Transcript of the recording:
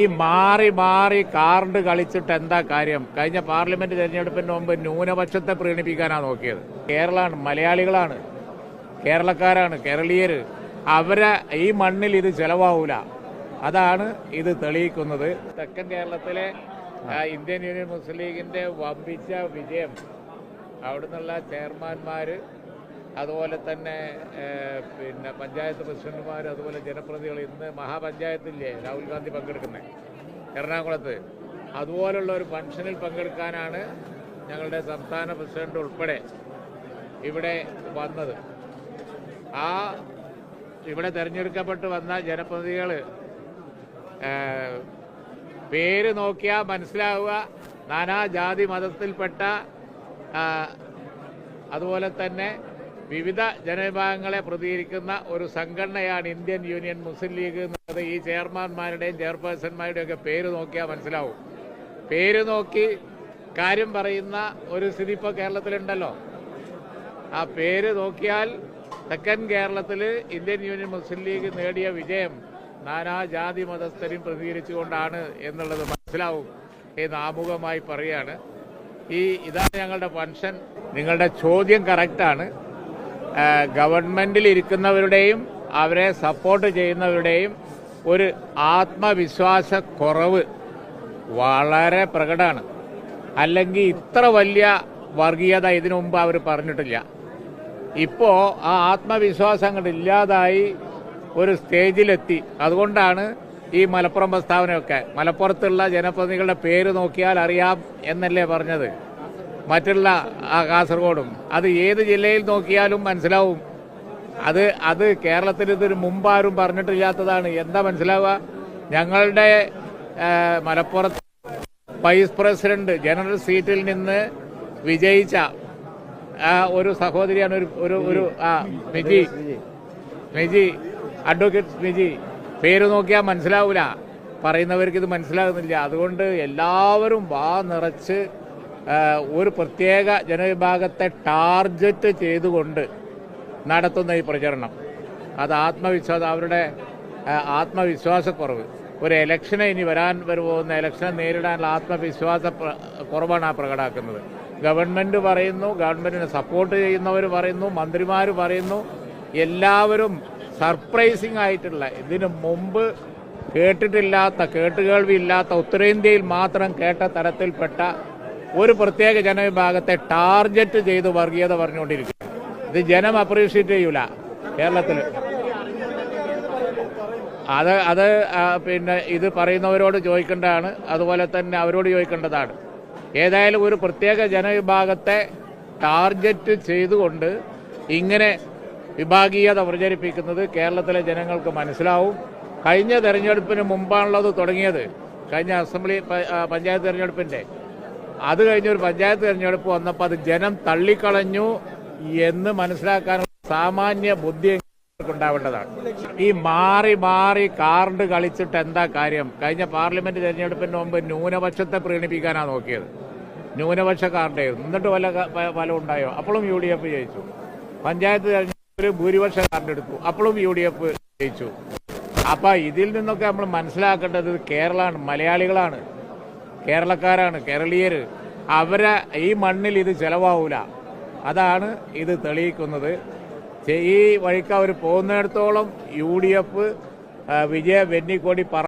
ഈ മാറി മാറി കാർഡ് കളിച്ചിട്ട് എന്താ കാര്യം? കഴിഞ്ഞ പാർലമെന്റ് തെരഞ്ഞെടുപ്പിന് മുമ്പ് ന്യൂനപക്ഷത്തെ പ്രീണിപ്പിക്കാനാണ് നോക്കിയത്. കേരളമാണ് മലയാളികളാണ് കേരളക്കാരാണ് കേരളീയർ അവരെ ഈ മണ്ണിൽ ഇത് ചെലവാവൂല. അതാണ് ഇത് തെളിയിക്കുന്നത്. തെക്കൻ കേരളത്തിലെ ഇന്ത്യൻ യൂണിയൻ മുസ്ലിം ലീഗിന്റെ വമ്പിച്ച വിജയം. അവിടുന്നുള്ള ചെയർമാൻമാര് അതുപോലെ തന്നെ പിന്നെ പഞ്ചായത്ത് പ്രസിഡന്റുമാർ അതുപോലെ ജനപ്രതിനിധികൾ ഇന്ന് മഹാപഞ്ചായത്തില്ലേ രാഹുൽ ഗാന്ധി പങ്കെടുക്കുന്നത് എറണാകുളത്ത്. അതുപോലുള്ള ഒരു ഫംഗ്ഷനിൽ പങ്കെടുക്കാനാണ് ഞങ്ങളുടെ സംസ്ഥാന പ്രസിഡന്റ് ഉൾപ്പെടെ ഇവിടെ വന്നത്. ആ ഇവിടെ തിരഞ്ഞെടുക്കപ്പെട്ട് വന്ന ജനപ്രതിനിധികൾ പേര് നോക്കിയാൽ മനസ്സിലാവുക. നാനാ ജാതി മതത്തിൽപ്പെട്ട അതുപോലെ തന്നെ വിവിധ ജനവിഭാഗങ്ങളെ പ്രതികരിക്കുന്ന ഒരു സംഘടനയാണ് ഇന്ത്യൻ യൂണിയൻ മുസ്ലിം ലീഗ് എന്നുള്ളത്. ഈ ചെയർമാൻമാരുടെയും ചെയർപേഴ്സൺമാരുടെയും ഒക്കെ പേര് നോക്കിയാൽ മനസ്സിലാവും. പേര് നോക്കി കാര്യം പറയുന്ന ഒരു സ്ഥിതി ഇപ്പോൾ കേരളത്തിലുണ്ടല്ലോ. ആ പേര് നോക്കിയാൽ തെക്കൻ കേരളത്തിൽ ഇന്ത്യൻ യൂണിയൻ മുസ്ലിം ലീഗ് നേടിയ വിജയം നാനാ ജാതി മതസ്ഥരും പ്രതികരിച്ചുകൊണ്ടാണ് എന്നുള്ളത് മനസ്സിലാവും. എന്ന് ആമുഖമായി പറയാണ് ഈ ഇതാണ് ഞങ്ങളുടെ ഫംഗ്ഷൻ. നിങ്ങളുടെ ചോദ്യം കറക്റ്റാണ്. ഗവൺമെന്റിൽ ഇരിക്കുന്നവരുടെയും അവരെ സപ്പോർട്ട് ചെയ്യുന്നവരുടെയും ഒരു ആത്മവിശ്വാസ കുറവ് വളരെ പ്രകടമാണ്. അല്ലെങ്കിൽ ഇത്ര വലിയ വർഗീയത ഇതിനു മുമ്പ് അവർ പറഞ്ഞിട്ടില്ല. ഇപ്പോൾ ആ ആത്മവിശ്വാസം അങ്ങോട്ട് ഇല്ലാതായി ഒരു സ്റ്റേജിലെത്തി. അതുകൊണ്ടാണ് ഈ മലപ്പുറം പ്രസ്താവനയൊക്കെ. മലപ്പുറത്തുള്ള ജനപ്രതിനിധികളുടെ പേര് നോക്കിയാൽ അറിയാം എന്നല്ലേ പറഞ്ഞത്. മറ്റുള്ള കാസർഗോഡും. അത് ഏത് ജില്ലയിൽ നോക്കിയാലും മനസ്സിലാവും. അത് അത് കേരളത്തിൽ ഇതൊരു മുമ്പാരും പറഞ്ഞിട്ടില്ലാത്തതാണ്. എന്താ മനസ്സിലാവുക? ഞങ്ങളുടെ മലപ്പുറത്ത് വൈസ് പ്രസിഡന്റ് ജനറൽ സീറ്റിൽ നിന്ന് വിജയിച്ച ഒരു സഹോദരിയാണ് ഒരു ഒരു ഒരു ആ മിജി. മിജി അഡ്വക്കേറ്റ് മിജി. പേര് നോക്കിയാൽ മനസ്സിലാവൂല. പറയുന്നവർക്ക് ഇത് മനസ്സിലാകുന്നില്ല. അതുകൊണ്ട് എല്ലാവരും വാ നിറച്ച് ഒരു പ്രത്യേക ജനവിഭാഗത്തെ ടാർഗറ്റ് ചെയ്തുകൊണ്ട് നടത്തുന്ന ഈ പ്രചരണം. അത് ആത്മവിശ്വാസം അവരുടെ ആത്മവിശ്വാസക്കുറവ്. ഒരു ഇലക്ഷനെ ഇനി വരാൻ വരുപോകുന്ന ഇലക്ഷനെ നേരിടാനുള്ള ആത്മവിശ്വാസ കുറവാണ് ആ പ്രകടാക്കുന്നത് ഗവൺമെന്റ് പറയുന്നു ഗവൺമെന്റിനെ സപ്പോർട്ട് ചെയ്യുന്നവർ പറയുന്നു മന്ത്രിമാർ പറയുന്നു. എല്ലാവരും സർപ്രൈസിംഗ് ആയിട്ടുള്ള ഇതിനു മുമ്പ് കേട്ടിട്ടില്ലാത്ത കേട്ടുകേൾവി ഇല്ലാത്ത ഉത്തരേന്ത്യയിൽ മാത്രം കേട്ട തരത്തിൽപ്പെട്ട ഒരു പ്രത്യേക ജനവിഭാഗത്തെ ടാർഗറ്റ് ചെയ്ത് വർഗീയത പറഞ്ഞുകൊണ്ടിരിക്കുക. ഇത് ജനം അപ്രീഷിയേറ്റ് ചെയ്യൂല കേരളത്തിൽ അത് അത് പിന്നെ ഇത് പറയുന്നവരോട് ചോദിക്കേണ്ടതാണ് അതുപോലെ തന്നെ അവരോട് ചോദിക്കേണ്ടതാണ്. ഏതായാലും ഒരു പ്രത്യേക ജനവിഭാഗത്തെ ടാർഗറ്റ് ചെയ്തുകൊണ്ട് ഇങ്ങനെ വിഭാഗീയത പ്രചരിപ്പിക്കുന്നത് കേരളത്തിലെ ജനങ്ങൾക്ക് മനസ്സിലാവും. കഴിഞ്ഞ തെരഞ്ഞെടുപ്പിന് മുമ്പാണുള്ളത് തുടങ്ങിയത്. കഴിഞ്ഞ അസംബ്ലി പഞ്ചായത്ത് തെരഞ്ഞെടുപ്പിന്റെ അത് കഴിഞ്ഞൊരു പഞ്ചായത്ത് തെരഞ്ഞെടുപ്പ് വന്നപ്പോൾ അത് ജനം തള്ളിക്കളഞ്ഞു എന്ന് മനസ്സിലാക്കാനുള്ള സാമാന്യ ബുദ്ധി ഉണ്ടാവേണ്ടതാണ്. ഈ മാറി മാറി കാർഡ് കളിച്ചിട്ട് എന്താ കാര്യം? കഴിഞ്ഞ പാർലമെന്റ് തെരഞ്ഞെടുപ്പിന് മുമ്പ് ന്യൂനപക്ഷത്തെ പ്രീണിപ്പിക്കാനാണ് നോക്കിയത്. ന്യൂനപക്ഷ കാർഡ് എന്നിട്ട് വല്ല ഫലം ഉണ്ടായോ? അപ്പോഴും യു ഡി എഫ് ജയിച്ചു. പഞ്ചായത്ത് തെരഞ്ഞെടുപ്പിൽ ഭൂരിപക്ഷ കാർഡ് എടുത്തു. അപ്പോഴും യു ഡി എഫ് ജയിച്ചു. അപ്പൊ ഇതിൽ നിന്നൊക്കെ നമ്മൾ മനസ്സിലാക്കേണ്ടത് കേരളമാണ് മലയാളികളാണ്. കേരളക്കാരാണ് കേരളീയർ അവരെ ഈ മണ്ണിൽ ഇത് ചിലവാവൂല. അതാണ് ഇത് തെളിയിക്കുന്നത്. ഈ വഴിക്ക് അവർ പോകുന്നിടത്തോളം യു ഡി എഫ് വിജയ വെന്നിക്കോടി പറ